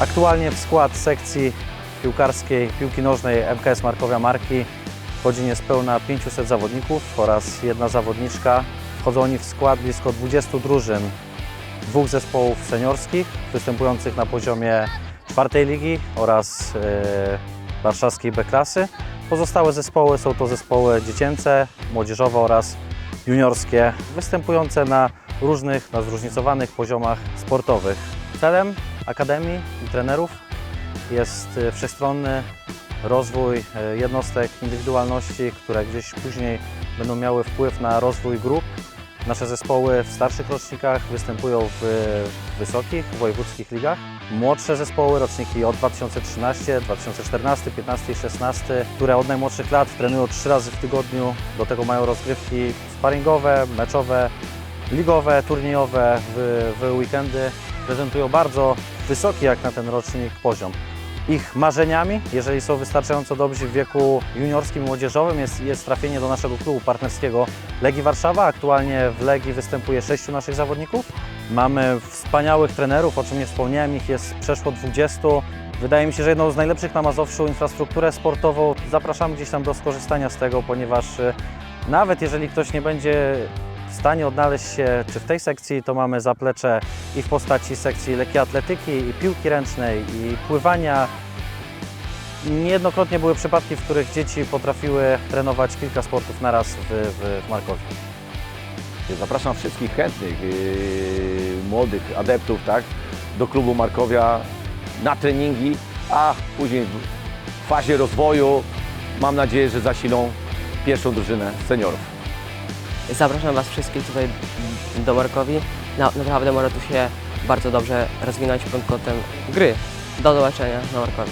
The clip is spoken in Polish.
Aktualnie w skład sekcji piłkarskiej piłki nożnej MKS Markowia Marki wchodzi niespełna 500 zawodników oraz jedna zawodniczka. Wchodzą oni w skład blisko 20 drużyn dwóch zespołów seniorskich występujących na poziomie czwartej ligi oraz e, warszawskiej B-klasy. Pozostałe zespoły są to zespoły dziecięce, młodzieżowe oraz juniorskie, występujące na różnych, na zróżnicowanych poziomach sportowych. Celem Akademii i trenerów jest e, wszechstronny rozwój e, jednostek indywidualności, które gdzieś później będą miały wpływ na rozwój grup. Nasze zespoły w starszych rocznikach występują w wysokich, wojewódzkich ligach. Młodsze zespoły, roczniki od 2013, 2014, 15 i 16, które od najmłodszych lat trenują trzy razy w tygodniu. Do tego mają rozgrywki sparingowe, meczowe, ligowe, turniejowe w, w weekendy. Prezentują bardzo wysoki jak na ten rocznik poziom. Ich marzeniami, jeżeli są wystarczająco dobrzy w wieku juniorskim młodzieżowym, jest, jest trafienie do naszego klubu partnerskiego Legii Warszawa. Aktualnie w Legii występuje sześciu naszych zawodników. Mamy wspaniałych trenerów, o czym nie wspomniałem, ich jest przeszło 20. Wydaje mi się, że jedną z najlepszych na Mazowszu infrastrukturę sportową. Zapraszamy gdzieś tam do skorzystania z tego, ponieważ y, nawet jeżeli ktoś nie będzie stanie odnaleźć się czy w tej sekcji, to mamy zaplecze i w postaci sekcji lekkiej atletyki, i piłki ręcznej, i pływania. Niejednokrotnie były przypadki, w których dzieci potrafiły trenować kilka sportów naraz w, w, w Markowie. Zapraszam wszystkich chętnych, yy, młodych adeptów, tak, do klubu Markowia na treningi, a później w fazie rozwoju mam nadzieję, że zasilą pierwszą drużynę seniorów. Zapraszam Was wszystkich tutaj do Markowi. Na, naprawdę można tu się bardzo dobrze rozwinąć pod kątem gry. Do zobaczenia na Markowi.